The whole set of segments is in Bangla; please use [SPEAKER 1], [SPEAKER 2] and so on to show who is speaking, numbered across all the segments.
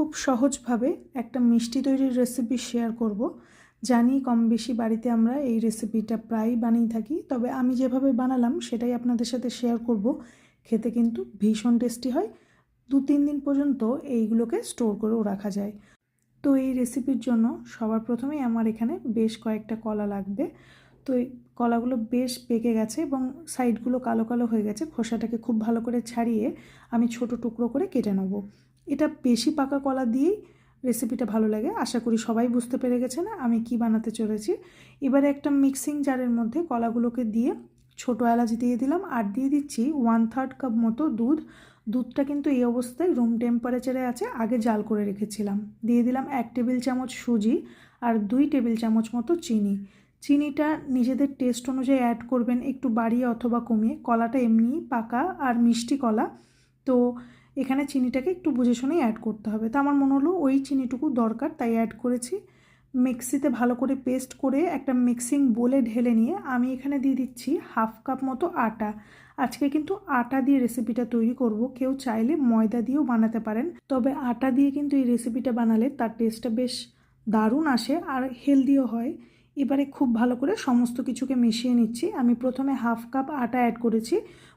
[SPEAKER 1] খুব সহজভাবে একটা মিষ্টি তৈরির রেসিপি শেয়ার করব। জানি কম বেশি বাড়িতে আমরা এই রেসিপিটা প্রায়ই বানিয়ে থাকি, তবে আমি যেভাবে বানালাম সেটাই আপনাদের সাথে শেয়ার করব। খেতে কিন্তু ভীষণ টেস্টি হয়। দু তিন দিন পর্যন্ত এইগুলোকে স্টোর করেও রাখা যায়। তো এই রেসিপির জন্য সবার প্রথমেই আমার এখানে বেশ কয়েকটা কলা লাগবে। তো কলাগুলো বেশ পেকে গেছে এবং সাইডগুলো কালো কালো হয়ে গেছে। খোসাটাকে খুব ভালো করে ছাড়িয়ে আমি ছোট টুকরো করে কেটে নেব। এটা বেশি পাকা কলা দিয়েই রেসিপিটা ভালো লাগে। আশা করি সবাই বুঝতে পেরে গেছে না আমি কি বানাতে চলেছি। এবারে একটা মিক্সিং জারের মধ্যে কলাগুলোকে দিয়ে ছোটো এলাচ দিয়ে দিলাম আর দিয়ে দিচ্ছি ওয়ান থার্ড কাপ মতো দুধ। দুধটা কিন্তু এই অবস্থায় রুম টেম্পারেচারে আছে, আগে জাল করে রেখেছিলাম। দিয়ে দিলাম এক টেবিল চামচ সুজি আর দুই টেবিল চামচ মতো চিনি। চিনিটা নিজেদের টেস্ট অনুযায়ী অ্যাড করবেন একটু বাড়িয়ে অথবা কমিয়ে। কলাটা এমনি পাকা আর মিষ্টি কলা। তো এখানে চিনিটাকে একটু বুঝে শুনেই অ্যাড করতে হবে। তো আমার মনে হলো ওই চিনিটুকু দরকার, তাই অ্যাড করেছি। মিক্সিতে ভালো করে পেস্ট করে একটা মিক্সিং বোলে ঢেলে নিয়ে আমি এখানে দিয়ে দিচ্ছি হাফ কাপ মতো আটা। আজকে কিন্তু আটা দিয়ে রেসিপিটা তৈরি করব। কেউ চাইলে ময়দা দিয়েও বানাতে পারেন। তবে আটা দিয়ে কিন্তু এই রেসিপিটা বানালে তার টেস্টটা বেশ দারুণ আসে আর হেলদিও হয়। এবারে খুব ভালো করে সমস্ত কিছুকে মিশিয়ে নিচ্ছি। আমি প্রথমে হাফ কাপ আটা অ্যাড করেছি।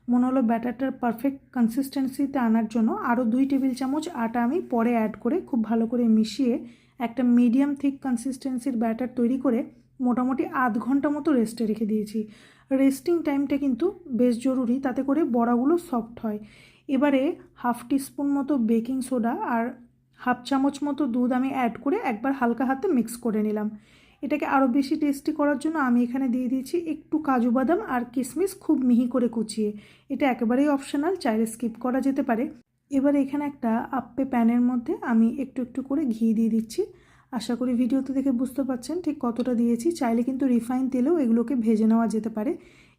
[SPEAKER 1] মনে হলো ব্যাটারটার পারফেক্ট কনসিস্টেন্সিতে আনার জন্য আরও দুই টেবিল চামচ আটা আমি পরে অ্যাড করে খুব ভালো করে মিশিয়ে একটা মিডিয়াম থিক কনসিস্টেন্সির ব্যাটার তৈরি করে মোটামুটি আধ ঘণ্টা মতো রেস্টে রেখে দিয়েছি। রেস্টিং টাইমটা কিন্তু বেশ জরুরি, তাতে করে বড়াগুলো সফট হয়। এবারে হাফ টিস্পুন মতো বেকিং সোডা আর হাফ চামচ মতো দুধ আমি অ্যাড করে একবার হালকা হাতে মিক্স করে নিলাম। এটাকে আরও বেশি টেস্টি করার জন্য আমি এখানে দিয়ে দিয়েছি একটু কাজু বাদাম আর কিশমিশ খুব মিহি করে কুচিয়ে। এটা একেবারেই অপশনাল চাইলে স্কিপ করা যেতে পারে। এবার এখানে একটা আপ্পে প্যানের মধ্যে আমি একটু একটু করে ঘি দিয়ে দিচ্ছি। আশা করি ভিডিওতে দেখে বুঝতে পারছেন ঠিক কতটা দিয়েছি। চাইলে কিন্তু রিফাইন তেলেও এগুলোকে ভেজে নেওয়া যেতে পারে।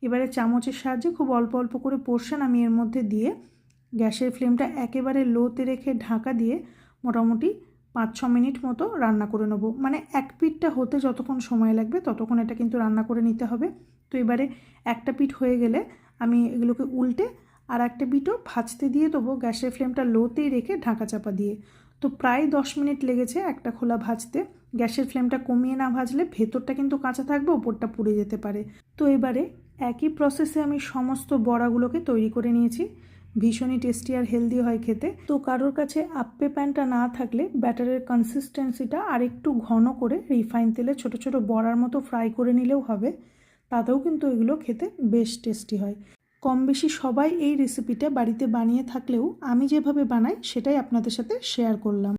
[SPEAKER 1] এবারে চামচের সাহায্যে খুব অল্প অল্প করে পোর্শন আমি এর মধ্যে দিয়ে গ্যাসের ফ্লেমটা একেবারে লোতে রেখে ঢাকা দিয়ে মোটামুটি পাঁচ ছ মিনিট মতো রান্না করে নেব। মানে এক পিঠটা হতে যতক্ষণ সময় লাগবে, ততক্ষণ এটা কিন্তু রান্না করে নিতে হবে। তো এবারে একটা পিঠ হয়ে গেলে আমি এগুলোকে উল্টে আর একটা পিঠও ভাজতে দিয়ে দেবো গ্যাসের ফ্লেমটা লোতেই রেখে ঢাকা চাপা দিয়ে। তো প্রায় দশ মিনিট লেগেছে একটা খোলা ভাজতে। গ্যাসের ফ্লেমটা কমিয়ে না ভাজলে ভেতরটা কিন্তু কাঁচা থাকবে, ওপরটা পুড়ে যেতে পারে। তো এবারে একই প্রসেসে আমি সমস্ত বড়াগুলোকে তৈরি করে নিয়েছি। ভীষণই টেস্টি আর হেলদি হয় খেতে। তো কারোর কাছে আপ্পে প্যানটা না থাকলে ব্যাটারের কনসিস্টেন্সিটা আর একটু ঘন করে রিফাইন তেলে ছোট ছোট বড়ার মতো ফ্রাই করে নিলেও হবে। তাতেও কিন্তু এগুলো খেতে বেশ টেস্টি হয়। কম বেশি সবাই এই রেসিপিটা বাড়িতে বানিয়ে থাকলেও আমি যেভাবে বানাই সেটাই আপনাদের সাথে শেয়ার করলাম।